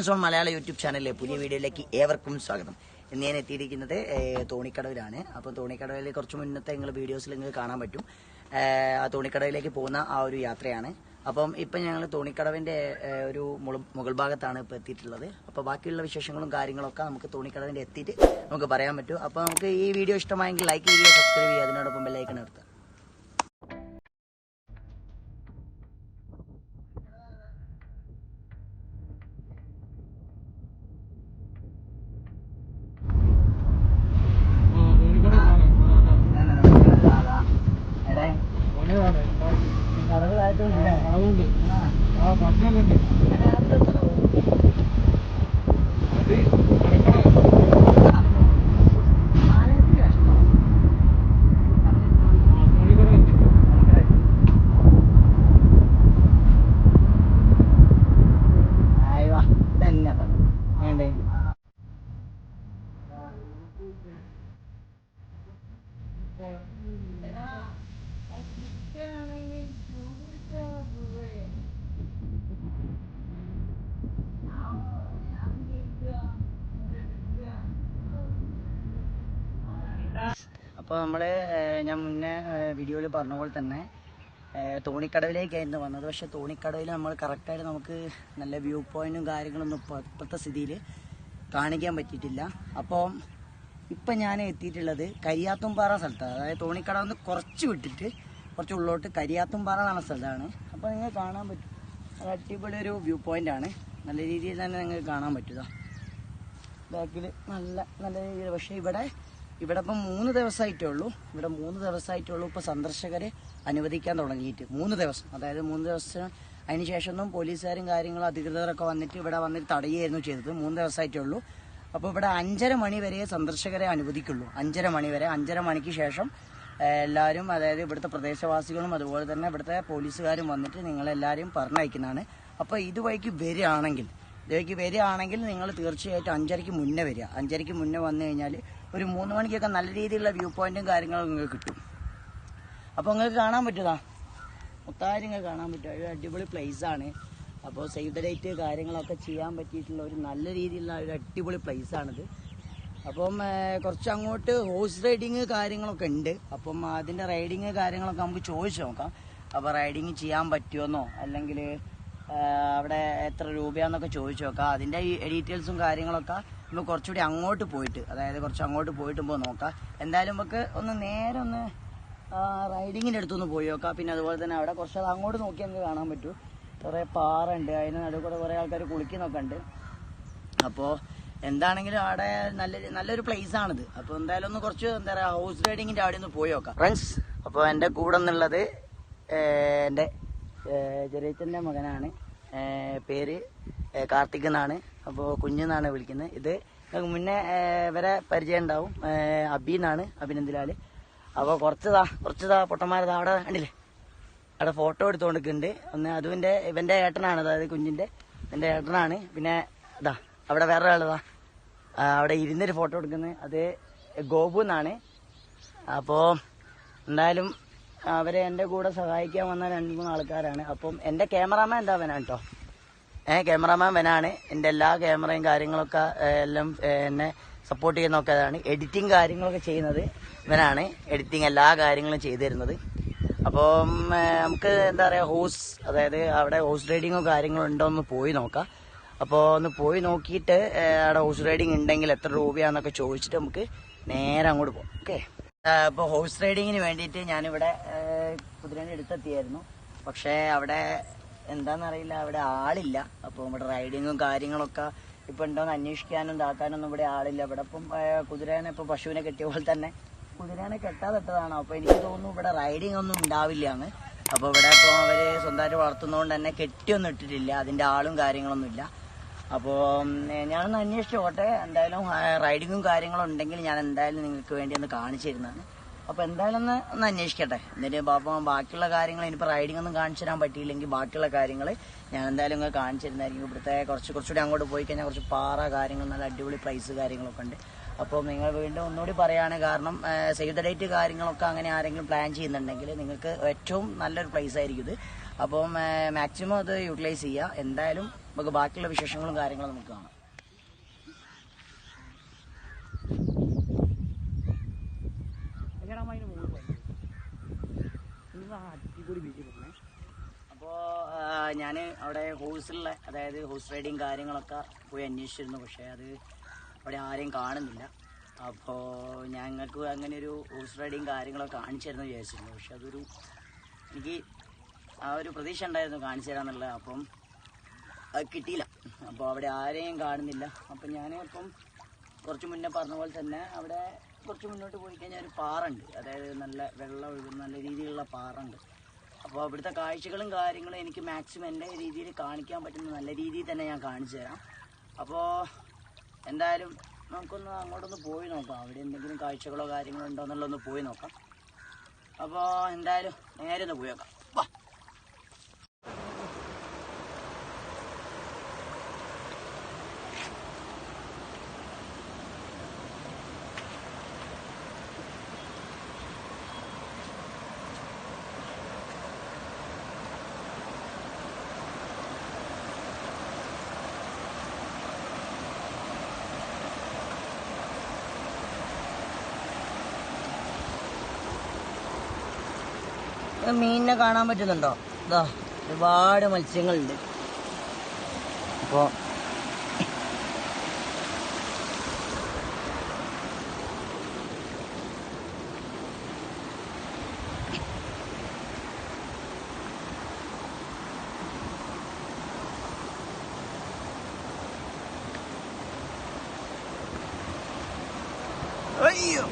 Indian on Malayala YouTube ചാനലിലെ പുതിയ വീഡിയോയിലേക്ക് ഏവർക്കും സ്വാഗതം. ഇന്ന് ഞാൻ എത്തിയിരിക്കുന്നത് തോണിക്കടവിലാണ്. അപ്പോൾ തോണിക്കടവിൽ കുറച്ച് മുന്നത്തെ നിങ്ങൾ വീഡിയോസിൽ നിങ്ങൾക്ക് കാണാൻ പറ്റും. ആ തോണിക്കടവിലേക്ക് പോകുന്ന ആ ഒരു യാത്രയാണ്. അപ്പം ഇപ്പം ഞങ്ങൾ തോണിക്കടവിന്റെ ഒരു മുകൾ ഭാഗത്താണ് ഇപ്പോൾ എത്തിയിട്ടുള്ളത്. അപ്പോൾ ബാക്കിയുള്ള വിശേഷങ്ങളും കാര്യങ്ങളൊക്കെ നമുക്ക് തോണിക്കടവിന്റെ എത്തിയിട്ട് നമുക്ക് പറയാൻ പറ്റും. അപ്പോൾ നമുക്ക് ഈ വീഡിയോ ഇഷ്ടമായെങ്കിൽ ലൈക്ക് ചെയ്യുക സബ്സ്ക്രൈബ് ചെയ്യുക. അതിനോടൊപ്പം ബെല്ലൈക്കൺ 面的人。അപ്പോൾ നമ്മൾ ഞാൻ മുന്നേ വീഡിയോയിൽ പറഞ്ഞ പോലെ തന്നെ തോണിക്കടവിലേക്കായിരുന്നു വന്നത്. പക്ഷെ തോണിക്കടവിൽ നമ്മൾ കറക്റ്റായിട്ട് നമുക്ക് നല്ല വ്യൂ പോയിന്റും കാര്യങ്ങളൊന്നും ഇപ്പോഴത്തെ സ്ഥിതിയിൽ കാണിക്കാൻ പറ്റിയിട്ടില്ല. അപ്പോൾ ഇപ്പം ഞാൻ എത്തിയിട്ടുള്ളത് കരിയാത്തുംപാറ സ്ഥലത്താണ് അതായത് തോണിക്കടവിൽ നിന്ന് കുറച്ച് വിട്ടിട്ട് കുറച്ച് ഉള്ളോട്ട് കരിയാത്തുംപാറ എന്ന സ്ഥലത്താണ്. അപ്പോൾ നിങ്ങൾക്ക് കാണാൻ പറ്റും. അത് അടിപൊളി ഒരു വ്യൂ പോയിന്റ് ആണ് നല്ല രീതിയിൽ തന്നെ നിങ്ങൾക്ക് കാണാൻ പറ്റുക. ബാക്കിൽ നല്ല നല്ല രീതിയിൽ. പക്ഷേ ഇവിടെ ഇവിടെ ഇപ്പം മൂന്ന് ദിവസമായിട്ടേ ഉള്ളൂ. ഇവിടെ മൂന്ന് ദിവസമായിട്ടേ ഉള്ളൂ. ഇപ്പോൾ സന്ദർശകരെ അനുവദിക്കാൻ തുടങ്ങിയിട്ട്. മൂന്ന് ദിവസം. അതായത് മൂന്ന് ദിവസം അതിന് ശേഷമൊന്നും പോലീസുകാരും കാര്യങ്ങളും അധികൃതരൊക്കെ വന്നിട്ട് ഇവിടെ വന്നിട്ട് തടയുകയായിരുന്നു ചെയ്തത്. മൂന്ന് ദിവസമായിട്ടേ ഉള്ളൂ. അപ്പോൾ ഇവിടെ അഞ്ചര മണി വരെ സന്ദർശകരെ അനുവദിക്കുള്ളൂ. അഞ്ചര മണി വരെ. അഞ്ചര മണിക്ക് ശേഷം എല്ലാവരും അതായത് ഇവിടുത്തെ പ്രദേശവാസികളും അതുപോലെ തന്നെ ഇവിടുത്തെ പോലീസുകാരും വന്നിട്ട് നിങ്ങളെല്ലാവരും പറഞ്ഞയക്കുന്നതാണ്. അപ്പോൾ ഇതുവഴിക്ക് വരികയാണെങ്കിൽ ഇതുവഴിക്ക് വരികയാണെങ്കിൽ നിങ്ങൾ തീർച്ചയായിട്ടും അഞ്ചരയ്ക്ക് മുന്നേ വരിക. അഞ്ചരയ്ക്ക് മുന്നേ വന്നു കഴിഞ്ഞാൽ ഒരു മൂന്ന് മണിക്കൊക്കെ നല്ല രീതിയിലുള്ള വ്യൂ പോയിന്റും കാര്യങ്ങളും നിങ്ങൾക്ക് കിട്ടും. അപ്പോൾ നിങ്ങൾക്ക് കാണാൻ പറ്റുതാ മൊത്തമായിട്ട് നിങ്ങൾക്ക് കാണാൻ പറ്റും. ഒരു അടിപൊളി place ആണ്. അപ്പോൾ സേവ് ദ ഡേറ്റ് കാര്യങ്ങളൊക്കെ ചെയ്യാൻ പറ്റിയിട്ടുള്ള ഒരു നല്ല രീതിയിലുള്ള ഒരു അടിപൊളി place ആണിത്. അപ്പം കുറച്ച് അങ്ങോട്ട് ഹോഴ്സ് റൈഡിങ് കാര്യങ്ങളൊക്കെ ഉണ്ട്. അപ്പം അതിന്റെ റൈഡിങ് കാര്യങ്ങളൊക്കെ നമുക്ക് ചോദിച്ചു നോക്കാം. അപ്പോൾ റൈഡിങ് ചെയ്യാൻ പറ്റുമെന്നോ അല്ലെങ്കിൽ അവിടെ എത്ര രൂപയാന്നൊക്കെ ചോദിച്ചു നോക്കാം അതിന്റെ ഈ ഡീറ്റെയിൽസും കാര്യങ്ങളൊക്കെ നമ്മൾ കുറച്ചുകൂടി അങ്ങോട്ട് പോയിട്ട് അതായത് കുറച്ച് അങ്ങോട്ട് പോയിട്ട് നമുക്ക് നോക്കാം. എന്തായാലും നമുക്ക് ഒന്ന് നേരെ ഒന്ന് റൈഡിങ്ങിന്റെ അടുത്തൊന്ന് പോയി നോക്കാം. പിന്നെ അതുപോലെ തന്നെ അവിടെ കുറച്ച് അത് അങ്ങോട്ട് നോക്കി നമുക്ക് കാണാൻ പറ്റും. കുറേ പാറ ഉണ്ട് അതിന് നടുവ് കൂടെ കുറേ ആൾക്കാർ കുളിക്കുന്നൊക്കെ ഉണ്ട്. അപ്പോൾ എന്താണെങ്കിലും അവിടെ നല്ല നല്ലൊരു പ്ലേസ് ആണിത് അപ്പോൾ എന്തായാലും ഒന്ന് കുറച്ച് എന്താ പറയുക ഹൗസ് റൈഡിങ്ങിന്റെ അവിടെ ഒന്ന് പോയി നോക്കാം. ഫ്രണ്ട്സ് അപ്പോൾ എന്റെ കൂടെ എന്നുള്ളത് എന്റെ ചെറിയച്ഛന്റെ മകനാണ്. പേര് കാർത്തിക് എന്നാണ്. അപ്പോൾ കുഞ്ഞെന്നാണ് വിളിക്കുന്നത്. ഇത് മുന്നേ വരെ പരിചയം ഉണ്ടാവും. അബി എന്നാണ് അഭിനന്ദിലാൽ അപ്പോൾ കുറച്ചതാ കുറച്ചതാ പൊട്ടന്മാരതാ അവിടെ കണ്ടില്ലേ? അവിടെ ഫോട്ടോ എടുത്തുകൊണ്ടിരിക്കുന്നുണ്ട് ഒന്ന് അതുവിന്റെ ഇവന്റെ ഏട്ടനാണ് അതായത് കുഞ്ഞിന്റെ എന്റെ ഏട്ടനാണ്. പിന്നെ ഇതാ അവിടെ വേറെ ആളതാ അവിടെ ഇരുന്നൊരു ഫോട്ടോ എടുക്കുന്നത്. അത് ഗോപു എന്നാണ്. അപ്പോൾ എന്തായാലും അവരെ എന്റെ കൂടെ സഹായിക്കാൻ വന്ന രണ്ട് മൂന്ന് ആൾക്കാരാണ്. അപ്പം എന്റെ ക്യാമറാമാൻ എന്താ വനാണ് കേട്ടോ ഏ ക്യാമറാമാൻ വനാണ് എന്റെ എല്ലാ ക്യാമറയും കാര്യങ്ങളൊക്കെ എല്ലാം എന്നെ സപ്പോർട്ട് ചെയ്യുന്നൊക്കെ അതാണ്. എഡിറ്റിംഗ് കാര്യങ്ങളൊക്കെ ചെയ്യുന്നത് ഇവനാണ്. എഡിറ്റിംഗ് എല്ലാ കാര്യങ്ങളും ചെയ്തു തരുന്നത് അപ്പം നമുക്ക് എന്താ പറയുക ഹോസ് അതായത് അവിടെ ഹോസ് റൈഡിങ്ങോ കാര്യങ്ങളോ ഉണ്ടോ എന്ന് പോയി നോക്കാം. അപ്പോൾ ഒന്ന് പോയി നോക്കിയിട്ട് അവിടെ ഹോസ് റൈഡിങ് ഉണ്ടെങ്കിൽ എത്ര രൂപയാന്നൊക്കെ ചോദിച്ചിട്ട് നമുക്ക് നേരെ അങ്ങോട്ട് പോകാം ഓക്കെ? അപ്പോൾ ഹോഴ്സ് റൈഡിങ്ങിന് വേണ്ടിയിട്ട് ഞാനിവിടെ കുതിരേന്റെ അടുത്തെത്തിയായിരുന്നു പക്ഷേ അവിടെ എന്താണെന്നറിയില്ല അവിടെ ആളില്ല. അപ്പോൾ ഇവിടെ റൈഡിങ്ങും കാര്യങ്ങളൊക്കെ ഇപ്പം ഉണ്ടോയെന്ന് അന്വേഷിക്കാനും താക്കാനൊന്നും ഇവിടെ ആളില്ല. ഇവിടെ ഇപ്പം കുതിരേനെ ഇപ്പോൾ പശുവിനെ കെട്ടിയ പോലെ തന്നെ കുതിരേനെ കെട്ടാതെട്ടതാണ് അപ്പോൾ എനിക്ക് തോന്നുന്നു ഇവിടെ റൈഡിങ് ഒന്നും ഉണ്ടാവില്ല എന്ന് അപ്പോൾ ഇവിടെ ഇപ്പോൾ അവർ സ്വന്തമായിട്ട് വളർത്തുന്നതുകൊണ്ട് തന്നെ കെട്ടിയൊന്നും ഇട്ടിട്ടില്ല. അതിന്റെ ആളും കാര്യങ്ങളൊന്നും ഇല്ല അപ്പോൾ ഞാനൊന്ന് അന്വേഷിച്ചോട്ടെ. എന്തായാലും റൈഡിങ്ങും കാര്യങ്ങളും ഉണ്ടെങ്കിൽ ഞാൻ എന്തായാലും നിങ്ങൾക്ക് വേണ്ടി ഒന്ന് കാണിച്ചു തരുന്നതാണ്. അപ്പോൾ എന്തായാലും ഒന്ന് ഒന്ന് അന്വേഷിക്കട്ടെ. എന്നിട്ട് അപ്പം ബാക്കിയുള്ള കാര്യങ്ങൾ ഇനിയിപ്പോൾ റൈഡിംഗ് ഒന്നും കാണിച്ചു തരാൻ പറ്റിയില്ലെങ്കിൽ ബാക്കിയുള്ള കാര്യങ്ങൾ ഞാൻ എന്തായാലും ഇങ്ങനെ കാണിച്ചു തരുന്നതായിരിക്കും. ഇവിടുത്തെ കുറച്ച് കുറച്ചുകൂടി അങ്ങോട്ട് പോയി കഴിഞ്ഞാൽ കുറച്ച് പാറ കാര്യങ്ങൾ നല്ല അടിപൊളി പ്രൈസ് കാര്യങ്ങളൊക്കെ ഉണ്ട്. അപ്പോൾ നിങ്ങൾ വീണ്ടും ഒന്നുകൂടി പറയുകയാണ് കാരണം സേവ് ദ ഡേറ്റ് കാര്യങ്ങളൊക്കെ അങ്ങനെ ആരെങ്കിലും പ്ലാൻ ചെയ്യുന്നുണ്ടെങ്കിൽ നിങ്ങൾക്ക് ഏറ്റവും നല്ലൊരു പ്ലേസ് ആയിരിക്കും ഇത്. അപ്പം മാക്സിമം അത് യൂട്ടിലൈസ് ചെയ്യുക. എന്തായാലും നമുക്ക് ബാക്കിയുള്ള വിശേഷങ്ങളും കാര്യങ്ങളും നമുക്ക് കാണാം. അപ്പോൾ ഞാൻ അവിടെ ഹോഴ്സുള്ള അതായത് ഹോഴ്സ് റൈഡിങ് കാര്യങ്ങളൊക്കെ പോയി അന്വേഷിച്ചിരുന്നു. പക്ഷേ അത് അവിടെ ആരെയും കാണുന്നില്ല. അപ്പോൾ ഞങ്ങൾക്ക് അങ്ങനെ ഒരു ഹോഴ്സ് റൈഡിങ് കാര്യങ്ങളൊക്കെ കാണിച്ചു തരുന്നു വിചാരിച്ചിരുന്നു. പക്ഷെ അതൊരു എനിക്ക് ആ ഒരു പ്രതീക്ഷ ഉണ്ടായിരുന്നു കാണിച്ചു തരാന്നുള്ളത് അപ്പം കിട്ടിയില്ല. അപ്പോൾ അവിടെ ആരെയും കാണുന്നില്ല. അപ്പം ഞാൻ ഇപ്പം കുറച്ച് മുന്നേ പറഞ്ഞ പോലെ തന്നെ അവിടെ കുറച്ച് മുന്നോട്ട് പോയി കഴിഞ്ഞാൽ ഒരു പാറുണ്ട്. അതായത് നല്ല വെള്ളം ഒഴുകുന്ന നല്ല രീതിയിലുള്ള പാറുണ്ട്. അപ്പോൾ അവിടുത്തെ കാഴ്ചകളും കാര്യങ്ങളും എനിക്ക് മാക്സിമം എന്റെ രീതിയിൽ കാണിക്കാൻ പറ്റുന്ന നല്ല രീതിയിൽ തന്നെ ഞാൻ കാണിച്ചു തരാം. അപ്പോൾ എന്തായാലും നമുക്കൊന്ന് അങ്ങോട്ടൊന്ന് പോയി നോക്കാം. അവിടെ എന്തെങ്കിലും കാഴ്ചകളോ കാര്യങ്ങളോ ഉണ്ടോ എന്നുള്ളതൊന്ന് പോയി നോക്കാം. അപ്പോൾ എന്തായാലും നേരെ ഒന്ന് പോയി നോക്കാം. മീനിനെ കാണാൻ പറ്റുന്നുണ്ടോ? ഇതാ ഒരുപാട് മത്സ്യങ്ങളുണ്ട്. അപ്പോൾ അയ്യോ.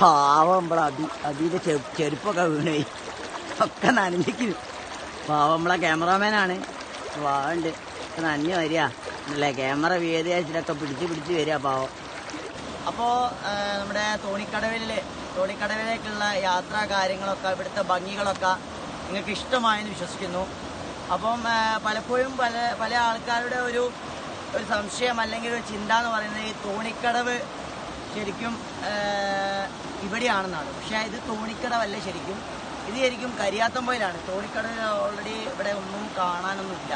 പാവം ഇവിടെ അബി അബിയുടെ ചെരുപ്പ് ചെരുപ്പൊക്കെ വീണേ. ഒക്കെ നനഞ്ഞിരിക്കുന്നു. പാവം നമ്മളെ ക്യാമറാമാനാണ് പാവണ്ട്. നനഞ്ഞു വരിക. അല്ലേ? ക്യാമറ വേദിയാച്ചിട്ടൊക്കെ പിടിച്ച് പിടിച്ച് വരിക പാവം. അപ്പോ നമ്മുടെ തോണിക്കടവിൽ തോണിക്കടവിലേക്കുള്ള യാത്രാ കാര്യങ്ങളൊക്കെ ഇവിടുത്തെ ഭംഗികളൊക്കെ നിങ്ങൾക്ക് ഇഷ്ടമായെന്ന് വിശ്വസിക്കുന്നു. അപ്പം പലപ്പോഴും പല പല ആൾക്കാരുടെ ഒരു ഒരു സംശയം അല്ലെങ്കിൽ ഒരു ചിന്ത എന്ന് പറയുന്നത് ഈ തോണിക്കടവ് ശരിക്കും ഇവിടെയാണെന്നാണ് പക്ഷേ ഇത് തോണിക്കടവല്ല ശരിക്കും. ഇത് ശരിക്കും കരിയാത്തമ്പോയിലാണ്. തോണിക്കട ഓൾറെഡി ഇവിടെ ഒന്നും കാണാനൊന്നുമില്ല.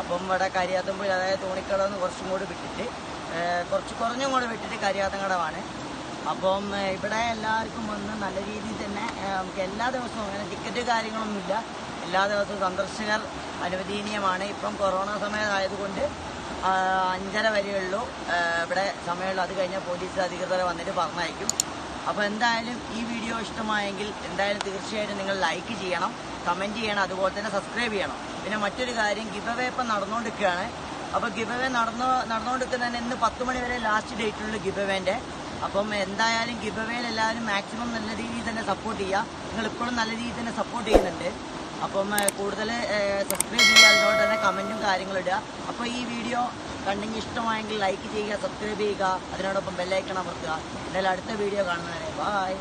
അപ്പം ഇവിടെ കരിയാത്തമ്പോയിൽ അതായത് തോണിക്കടവ് നിന്ന് കുറച്ചും കൂടി വിട്ടിട്ട് കുറച്ച് കുറഞ്ഞും കൂടെ വിട്ടിട്ട് കരിയാത്തങ്കടവാണ്. അപ്പം ഇവിടെ എല്ലാവർക്കും വന്ന് നല്ല രീതിയിൽ തന്നെ നമുക്ക് എല്ലാ ദിവസവും അങ്ങനെ ടിക്കറ്റ് കാര്യങ്ങളൊന്നുമില്ല. എല്ലാ ദിവസവും സന്ദർശകർ അനുവദനീയമാണ്. ഇപ്പം കൊറോണ സമയമായതുകൊണ്ട് അഞ്ചര വരെയുള്ളൂ. ഇവിടെ സമയമുള്ളൂ. അത് കഴിഞ്ഞാൽ പോലീസ് അധികൃതർ വന്നിട്ട് പറഞ്ഞയക്കും. അപ്പോൾ എന്തായാലും ഈ വീഡിയോ ഇഷ്ടമായെങ്കിൽ എന്തായാലും തീർച്ചയായിട്ടും നിങ്ങൾ ലൈക്ക് ചെയ്യണം കമന്റ് ചെയ്യണം അതുപോലെ തന്നെ സബ്സ്ക്രൈബ് ചെയ്യണം. പിന്നെ മറ്റൊരു കാര്യം ഗിവ് അവേ ഇപ്പം നടന്നുകൊണ്ടിരിക്കുകയാണ് അപ്പോൾ ഗിവ് അവേ നടന്നു നടന്നുകൊണ്ടിരിക്കുന്നതിന് ഇന്ന് പത്ത് മണി വരെ ലാസ്റ്റ് ഡേറ്റുള്ള ഗിവ് അവേന്റെ അപ്പം എന്തായാലും ഗിബവേയിൽ എല്ലാവരും മാക്സിമം നല്ല രീതിയിൽ തന്നെ സപ്പോർട്ട് ചെയ്യുക. നിങ്ങൾ ഇപ്പോഴും നല്ല രീതിയിൽ തന്നെ സപ്പോർട്ട് ചെയ്യുന്നുണ്ട്. അപ്പം കൂടുതൽ സബ്സ്ക്രൈബ് ചെയ്യുക. അതിനോട് തന്നെ കമന്റും കാര്യങ്ങളും ഇടുക. അപ്പോൾ ഈ വീഡിയോ കണ്ടെങ്കിൽ ഇഷ്ടമായെങ്കിൽ ലൈക്ക് ചെയ്യുക സബ്സ്ക്രൈബ് ചെയ്യുക. അതിനോടൊപ്പം ബെല്ലൈക്കൺ അമർത്തുക. എന്തായാലും അടുത്ത വീഡിയോ കാണുന്നവരെ. ബായ്